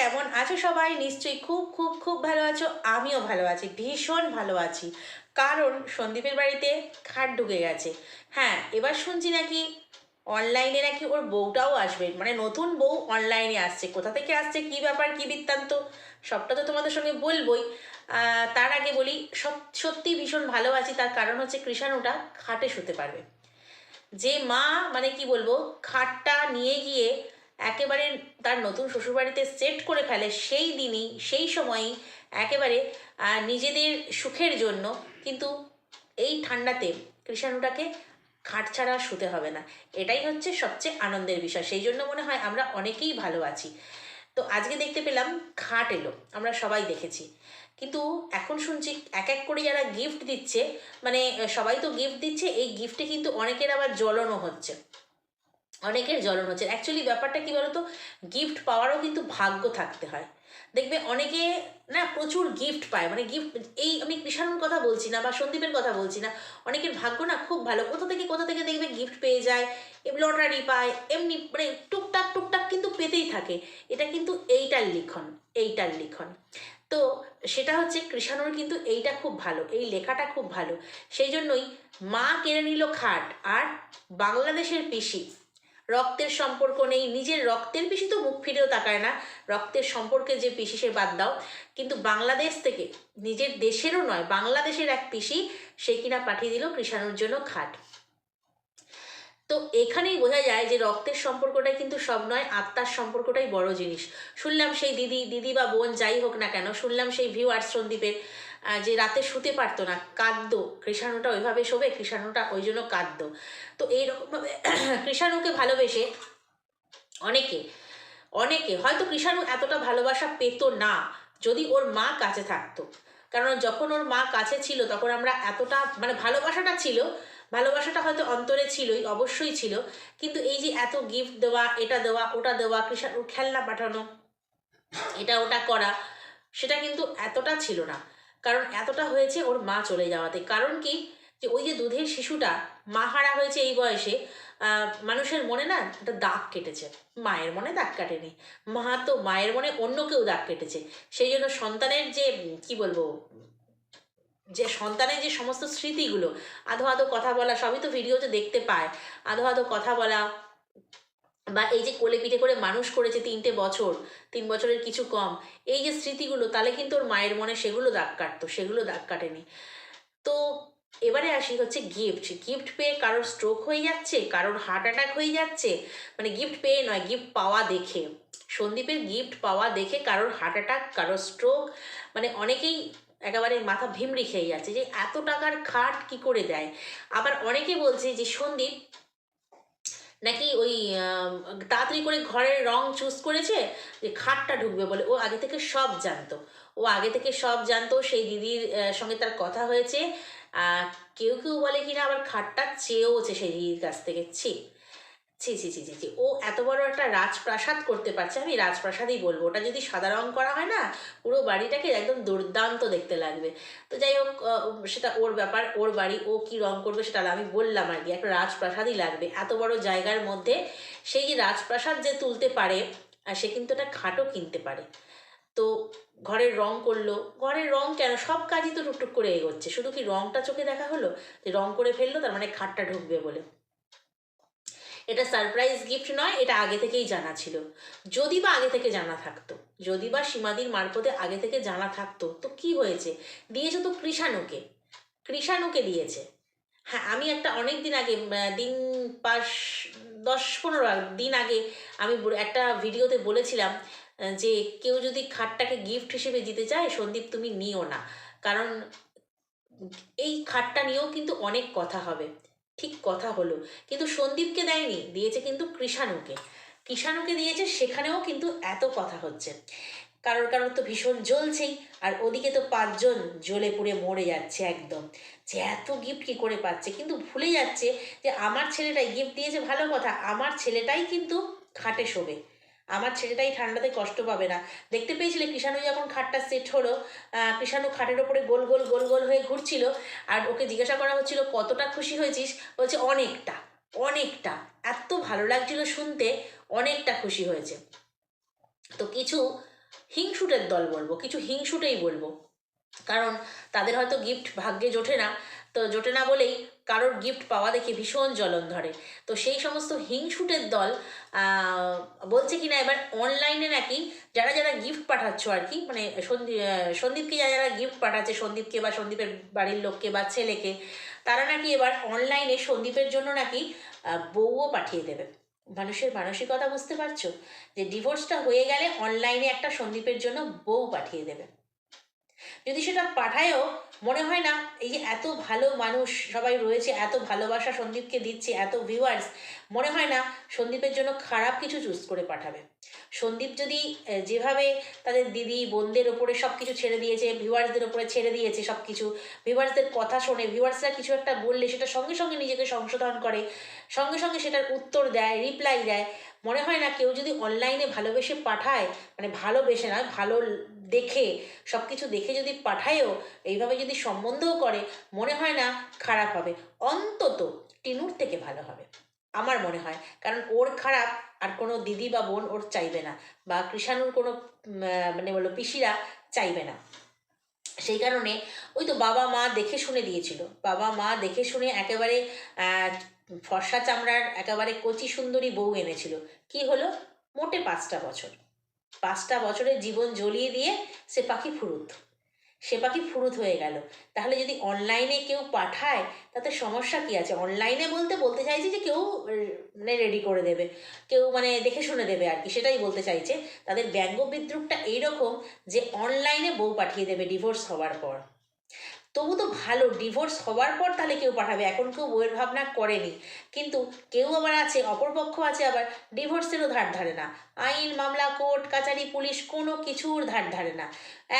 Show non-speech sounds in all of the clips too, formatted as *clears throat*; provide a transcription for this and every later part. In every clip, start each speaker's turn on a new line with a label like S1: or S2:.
S1: কেমন আছো সবাই? নিশ্চয়ই খুব খুব খুব ভালো আছো। আমিও ভালো আছি, ভীষণ ভালো আছি। কারণ সন্দীপের বাড়িতে খাট ঢুকে গেছে। হ্যাঁ এবার শুনছি নাকি অনলাইনে নাকি ওর বউটাও আসবে। মানে নতুন বউ অনলাইনে আসছে। কোথা থেকে আসছে? কি ব্যাপার? কি বৃত্তান্ত? সবটা তো তোমাদের সঙ্গে বলবোই। তার আগে বলি, সব সত্যি ভীষণ ভালো আছি। তার কারণ হচ্ছে কৃষাণুটা খাটে শুতে পারবে। যে মা মানে কি বলব, খাটটা নিয়ে গিয়ে একেবারে তার নতুন শ্বশুরবাড়িতে সেট করে ফেলে সেই দিনই, সেই সময়ই একেবারে নিজেদের সুখের জন্য কিন্তু এই ঠান্ডাতে কৃষাণুটাকে খাট ছাড়া শুতে হবে না। এটাই হচ্ছে সবচেয়ে আনন্দের বিষয়। সেই জন্য মনে হয় আমরা অনেকেই ভালো আছি। তো আজকে দেখতে পেলাম খাট এলো, আমরা সবাই দেখেছি। কিন্তু এখন শুনছি এক এক করে যারা গিফট দিচ্ছে মানে সবাই তো গিফট দিচ্ছে, এই গিফটে কিন্তু অনেকের আবার জ্বলনও হচ্ছে। অনেকের জ্বলন হচ্ছে। অ্যাকচুয়ালি ব্যাপারটা কি বলতো? গিফট পাওয়ারও কিন্তু ভাগ্য থাকতে হয়। দেখবে অনেকে না প্রচুর গিফট পায়। মানে গিফট এই আমি কৃষাণুর কথা বলছি না বা সন্দীপের কথা বলছি না। অনেকের ভাগ্য না খুব ভালো। কোথা থেকে কোথা থেকে দেখবে গিফট পেয়ে যায় লটারি পায়, এমনি মানে টুকটাক টুকটাক কিন্তু পেতেই থাকে। এটা কিন্তু এইটার লিখন এইটার লিখন। তো সেটা হচ্ছে কৃষাণুর কিন্তু এইটা খুব ভালো, এই লেখাটা খুব ভালো। সেই জন্যই মা কেড়ে নিল খাট, আর বাংলাদেশের পিসি রক্তের সম্পর্ক নেই। নিজের রক্তের পিসি তো মুখ ফিরেও তাকায় না। রক্তের সম্পর্কে যে পিসি সে বাদ দাও। কিন্তু বাংলাদেশ থেকে নিজের দেশেরও নয় বাংলাদেশের এক পিসি সে কিনা পাঠিয়ে দিল কৃষাণুর জন্য খাট। তো এখানেই বোঝা যায় যে রক্তের সম্পর্কটাই কিন্তু সব নয় আত্মার সম্পর্কটাই বড় জিনিস। শুনলাম সেই দিদি দিদি বা বোন যাই হোক না কেন শুনলাম সেই ভিউয়ার্স সন্দীপের। আহ, যে রাতে শুতে পারতো না, কাঁদতো। কৃষাণুটা ওইভাবে শোবে, কৃষাণুটা ওই জন্য কাঁদতো। তো এইরকমভাবে *clears throat* কৃষাণুকে ভালোবেসে অনেকে অনেকে, হয়তো কৃষাণু এতটা ভালোবাসা পেতো না, যদি ওর মা কাছে থাকতো। কারণ যখন ওর মা কাছে ছিল, তখন আমরা এতটা মানে ভালোবাসাটা ছিল, ভালোবাসাটা হয়তো অন্তরে ছিলই, অবশ্যই ছিল, কিন্তু এই যে এত গিফট দেওয়া, এটা দেওয়া, ওটা দেওয়া, কৃষাণুর খেলনা পাঠানো, এটা ওটা করা, সেটা কিন্তু এতটা ছিল না। কারণ এতটা হয়েছে ওর মা চলে যাওয়াতে। কারণ কি? যে ওই যে দুধের শিশুটা মা হারা হয়েছে এই বয়সে মানুষের মনে না একটা দাগ কেটেছে। মায়ের মনে দাগ কাটেনি। মা তো মায়ের মনে অন্য কেউ দাগ কেটেছে। সেই জন্য সন্তানের যে, কি বলব, যে সন্তানের যে সমস্ত স্মৃতিগুলো, আধো আধো কথা বলা, সবই তো ভিডিওতে দেখতে পায়। আধো আধো কথা বলা বা এই যে কোলে পিঠে করে মানুষ করেছে তিনটে বছর, তিন বছরের কিছু কম, এই যে স্মৃতিগুলো, তাহলে কিন্তু ওর মায়ের মনে সেগুলো দাগ কাটতো, সেগুলো দাগ কাটেনি। তো এবারে আসি হচ্ছে গিফট গিফট পেয়ে কারোর স্ট্রোক হয়ে যাচ্ছে, কারোর হার্ট অ্যাটাক হয়ে যাচ্ছে মানে গিফট পেয়ে নয় গিফট পাওয়া দেখে। সন্দীপের গিফট পাওয়া দেখে কারোর হার্ট অ্যাটাক কারোর স্ট্রোক মানে অনেকেই একেবারে মাথা ভিমড়ি খেয়ে যাচ্ছে যে এত টাকার খাট কি করে দেয়? আবার অনেকে বলছে যে সন্দীপ নাকি ওই তাড়াতাড়ি করে ঘরের রং চুজ করেছে যে খাটটা ঢুকবে বলে। ও আগে থেকে সব জানতো। ও আগে থেকে সব জানতো, সেই দিদির সঙ্গে তার কথা হয়েছে। কেউ কেউ বলে কিনা আবার খাটটা চেয়েওছে সেই দিদির কাছ থেকে। ছি। ছি ছি ছি ছি ছি। ও এত বড় একটা রাজপ্রাসাদ করতে পারছে, আমি রাজপ্রাসাদই বলব। ওটা যদি সাদা রং করা হয় না, পুরো বাড়িটাকে একদম দুর্দান্ত দেখতে লাগবে। তো যাই হোক সেটা ওর ব্যাপার, ওর বাড়ি, ও কি রং করবে সেটা আমি বললাম আর কি, একটা রাজপ্রাসাদই লাগবে। এত বড় জায়গার মধ্যে সেই যে রাজপ্রাসাদ যে তুলতে পারে সে কিন্তু একটা খাটও কিনতে পারে। তো ঘরের রং করল, ঘরের রং কেন, সব কাজই তো টুকটুক করে এগোচ্ছে। শুধু কি রংটা চোখে দেখা হলো? যে রং করে ফেলল, তার মানে খাটটা ঢুকবে বলে। এটা সারপ্রাইজ গিফট নয়, এটা আগে থেকেই জানা ছিল। যদি বা আগে থেকে জানা থাকতো, যদি বা সীমাদির মারফতে আগে থেকে জানা থাকতো, তো কি হয়েছে? দিয়েছে তো কৃষাণুকে কৃষাণুকে দিয়েছে। হ্যাঁ আমি একটা অনেক দিন আগে দিন পাঁচ, দশ পনেরো দিন আগে আমি একটা ভিডিওতে বলেছিলাম যে কেউ যদি খাটটাকে গিফট হিসেবে দিতে চায়, সন্দীপ তুমি নিও না। কারণ এই খাটটা নিয়েও কিন্তু অনেক কথা হবে। ঠিক কথা হলো। কিন্তু সন্দীপকে দেয়নি, দিয়েছে কিন্তু কৃষাণুকে। কৃষাণুকে দিয়েছে, সেখানেও কিন্তু এত কথা হচ্ছে। কারোর কারোর তো ভীষণ জ্বলছেই, আর ওদিকে তো পাঁচজন জ্বলে পুড়ে মরে যাচ্ছে একদম। যে এত গিফট কী করে পাচ্ছে? কিন্তু ভুলে যাচ্ছে যে আমার ছেলেটাই গিফট দিয়েছে, ভালো কথা, আমার ছেলেটাই কিন্তু খাটে শোবে। আমার ছেলেটাই ঠান্ডাতে কষ্ট পাবে না। দেখতে পেয়েছিলে কৃষাণু যখন খাটটা সেট হলো কৃষাণু খাটের ওপরে গোল গোল গোল গোল হয়ে ঘুরছিল আর ওকে জিজ্ঞাসা করা হচ্ছিল, কতটা খুশি হয়েছিস? বলছে, অনেকটা অনেকটা, এত ভালো লাগছিল শুনতে, অনেকটা খুশি হয়েছে। তো কিছু হিংসুটের দল বলব, কিছু হিংসুটেই বলব। কারণ তাদের হয়তো গিফট ভাগ্যে জোটে না তো জোটে না বলেই কারোর গিফট পাওয়া দেখে ভীষণ জ্বলন ধরে। তো সেই সমস্ত হিংসুটের দল বলছে কি না এবার অনলাইনে নাকি যারা যারা গিফট পাঠাচ্ছ আর কি মানে সন্দীপ সন্দীপকে যারা যারা গিফট পাঠাচ্ছে, সন্দীপকে বা সন্দীপের বাড়ির লোককে বা ছেলেকে, তারা নাকি এবার অনলাইনে সন্দীপের জন্য নাকি বউও পাঠিয়ে দেবে। মানুষের মানসিকতা বুঝতে পারছ? যে ডিভোর্সটা হয়ে গেলে অনলাইনে একটা সন্দীপের জন্য বউ পাঠিয়ে দেবে। যদি সেটা পাঠায়ও, মনে হয় না এই যে এত ভালো মানুষ সবাই রয়েছে, এত ভালোবাসা সন্দীপকে দিচ্ছে, এত ভিউয়ার্স মনে হয় না সন্দীপের জন্য খারাপ কিছু চুজ করে পাঠাবে। সন্দীপ যদি যেভাবে তাদের দিদি, বোনদের ওপরে সব কিছু ছেড়ে দিয়েছে ভিউয়ার্সদের ওপরে ছেড়ে দিয়েছে সব কিছু ভিউয়ার্সদের কথা শোনে ভিউয়ার্সরা কিছু একটা বললে সেটা সঙ্গে সঙ্গে নিজেকে সংশোধন করে, সঙ্গে সঙ্গে সেটার উত্তর দেয় রিপ্লাই দেয়, মনে হয় না কেউ যদি অনলাইনে ভালোবেসে পাঠায় মানে ভালোবেসে নয়, ভালো দেখে সব কিছু দেখে যদি পাঠায়ও, এইভাবে যদি সম্বন্ধও করে, মনে হয় না খারাপ হবে। অন্তত টিনুর থেকে ভালো হবে, আমার মনে হয়। কারণ ওর খারাপ আর কোনো দিদি বা বোন ওর চাইবে না, বা কৃষাণুর কোনো মানে বলো পিসিরা চাইবে না। সেই কারণে ওই তো বাবা মা দেখে শুনে দিয়েছিল। বাবা মা দেখে শুনে একেবারে ফর্সা চামড়ার একেবারে কচি সুন্দরী বউ এনেছিল। কি হলো? মোটে পাঁচটা বছর। পাঁচটা বছরের জীবন জ্বলিয়ে দিয়ে সে পাখি ফুরুত। সে পাখি ফুরুত হয়ে গেল। তাহলে যদি অনলাইনে কেউ পাঠায়, তাতে সমস্যা কি আছে? অনলাইনে বলতে বলতে চাইছি যে কেউ মানে রেডি করে দেবে। কেউ মানে দেখে শুনে দেবে আর কি, সেটাই বলতে চাইছে। তাদের ব্যঙ্গ বিদ্রুপটা এইরকম যে অনলাইনে বউ পাঠিয়ে দেবে ডিভোর্স হওয়ার পর। তবু তো ভালো ডিভোর্স হওয়ার পর তাহলে কেউ পাঠাবে এখন কেউ বইয়ের ভাবনা করেনি। কিন্তু কেউ আবার আছে অপরপক্ষ আছে আবার ডিভোর্সেরও ধার ধারে না। আইন মামলা কোর্ট কাচারি পুলিশ কোনো কিছুর ধার ধারে না।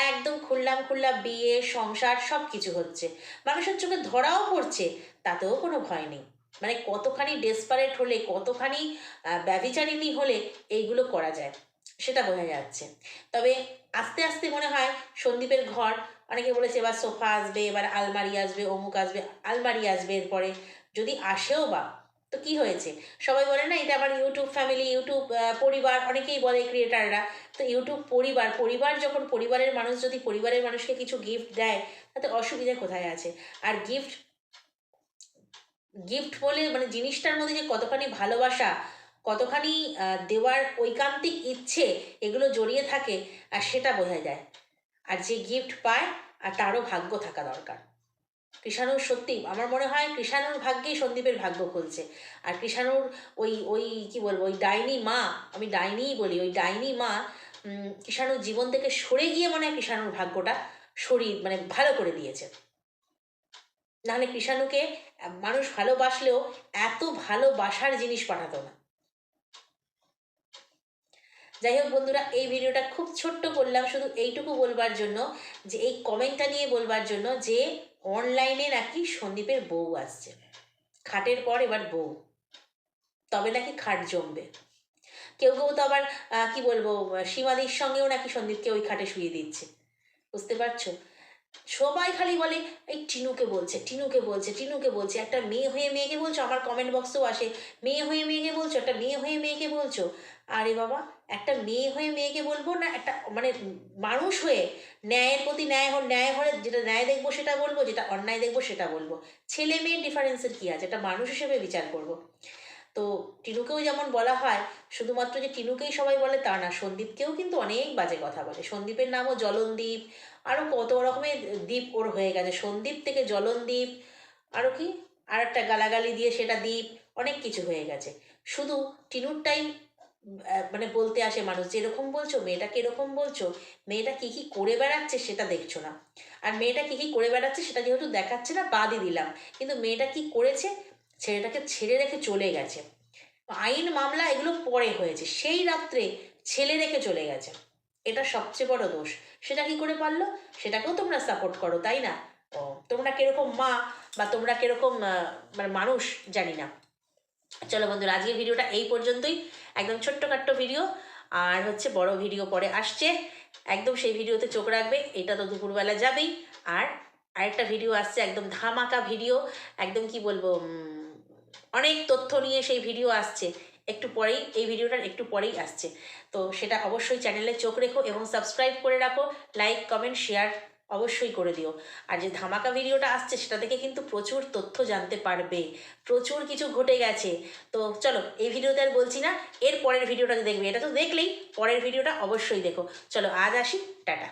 S1: একদম খুললাম খুল্লা বিয়ে সংসার সব কিছু হচ্ছে। মানুষের চোখে ধরাও পড়ছে তাতেও কোনো ভয় নেই। মানে কতখানি ডেসপারেট হলে কতখানি আহ, ব্যভিচারিণী হলে এইগুলো করা যায় সেটা বোঝা যাচ্ছে। তবে আস্তে আস্তে মনে হয় সন্দীপের ঘর অনেকে বলেছে, এবার সোফা আসবে, এবার আলমারি আসবে, অমুক আসবে, আলমারি আসবে এরপরে। যদি আসেও বা, তো কি হয়েছে? সবাই বলে না, এটা আমার ইউটিউব ফ্যামিলি ইউটিউব পরিবার। অনেকেই বলে ক্রিয়েটাররা তো ইউটিউব পরিবার পরিবার যখন পরিবারের মানুষ, যদি পরিবারের মানুষকে কিছু গিফট দেয়, তাতে অসুবিধা কোথায় আছে? আর গিফট গিফট বলে মানে জিনিসটার মধ্যে যে কতখানি ভালোবাসা, কতখানি দেওয়ার ঐকান্তিক ইচ্ছে, এগুলো জড়িয়ে থাকে, আর সেটা বোঝা যায় আর যে গিফট পায়, আর তারও ভাগ্য থাকা দরকার। কৃষাণুর সত্যি, আমার মনে হয় কৃষাণুর ভাগ্যেই সন্দীপের ভাগ্য খুলছে। আর কৃষাণুর ওই ওই কি বলব, ওই ডাইনি মা, আমি ডাইনিই বলি, ওই ডাইনি মা কৃষাণুর জীবন থেকে সরে গিয়ে মনে হয় কৃষাণুর ভাগ্যটা শরীর মানে ভালো করে দিয়েছে। নাহলে কৃষাণুকে মানুষ ভালোবাসলেও এত ভালোবাসার জিনিস পাঠাতো না। যাই হোক বন্ধুরা, এই ভিডিওটা খুব ছোট্ট করলাম শুধু এইটুকু বলবার জন্য যে, এই কমেন্টটা নিয়ে বলবার জন্য যে অনলাইনে নাকি সন্দীপের বউ আসছে। খাটের পর এবার বউ। তবে নাকি খাট জমবে। কেউ কেউ তো আবার কি বলব, সীমাদির সঙ্গেও নাকি সন্দীপকে ওই খাটে শুয়ে দিচ্ছে। বুঝতে পারছ? সবাই খালি বলে, এই টিনুকে বলছে টিনুকে বলছে টিনুকে বলছে, একটা মেয়ে হয়ে মেয়েকে বলছো? আমার কমেন্ট বক্সেও আসে, মেয়ে হয়ে মেয়েকে বলছো, একটা মেয়ে হয়ে মেয়েকে বলছো? আরে বাবা একটা মেয়ে হয়ে মেয়েকে বলব না একটা মানে মানুষ হয়ে ন্যায়ের প্রতি ন্যায় ন্যায় হলে যেটা ন্যায় দেখব সেটা বলব যেটা অন্যায় দেখব সেটা বলব। ছেলে মেয়ের ডিফারেন্সের কী আছে? এটা মানুষ হিসেবে বিচার করব। তো টিনুকেও যেমন বলা হয় শুধুমাত্র যে টিনুকেই সবাই বলে তা না সন্দীপকেও কিন্তু অনেক বাজে কথা বলে। সন্দীপের নামও জলনদ্বীপ আরও কত রকমের দ্বীপ ওর হয়ে গেছে। সন্দীপ থেকে জলনদ্বীপ আরও কি? আর একটা গালাগালি দিয়ে সেটা দ্বীপ অনেক কিছু হয়ে গেছে। শুধু টিনুরটাই আহ, মানে বলতে আসে মানুষ, যেরকম বলছো মেয়েটাকে এরকম বলছো, মেয়েটা কি কি করে বেড়াচ্ছে সেটা দেখছ না। আর মেয়েটা কি কি করে বেড়াচ্ছে সেটা যেহেতু দেখাচ্ছে না, বাদই দিলাম। কিন্তু মেয়েটা কি করেছে? ছেলেটাকে ছেড়ে রেখে চলে গেছে। আইন মামলা এগুলো পরে হয়েছে। সেই রাত্রে ছেলে রেখে চলে গেছে। এটা সবচেয়ে বড় দোষ। সেটা কি করে পারল? সেটাকেও তোমরা সাপোর্ট করো, তাই না? ও, তোমরা কীরকম মা বা তোমরা কীরকম মানে মানুষ, জানি না। চলো বন্ধুরা, আজকের ভিডিওটা এই পর্যন্তই। একদম ছোট্টখাট্ট ভিডিও, আর হচ্ছে বড় ভিডিও পরে আসছে। একদম সেই ভিডিওতে চোখ রাখবে, এটা তো দুপুরবেলা যাবেই। আর আরেকটা ভিডিও আসছে, একদম ধামাকা ভিডিও। একদম কি বলব অনেক তথ্য নিয়ে সেই ভিডিও আসছে। একটু পরেই, এই ভিডিওটার একটু পরেই আসছে। তো সেটা অবশ্যই চ্যানেলে চোখ রেখো এবং সাবস্ক্রাইব করে রাখো। লাইক কমেন্ট শেয়ার অবশ্যই করে দিও। আর যে ধামাকা ভিডিওটা আসছে সেটা থেকে কিন্তু প্রচুর তথ্য জানতে পারবে। প্রচুর কিছু ঘটে গেছে। তো চলো, এই ভিডিওতে আর বলছি না, এর পরের ভিডিওটা দেখবে, এটা তো দেখলেই পরের ভিডিওটা অবশ্যই দেখো। চলো, আজ আসি, টাটা।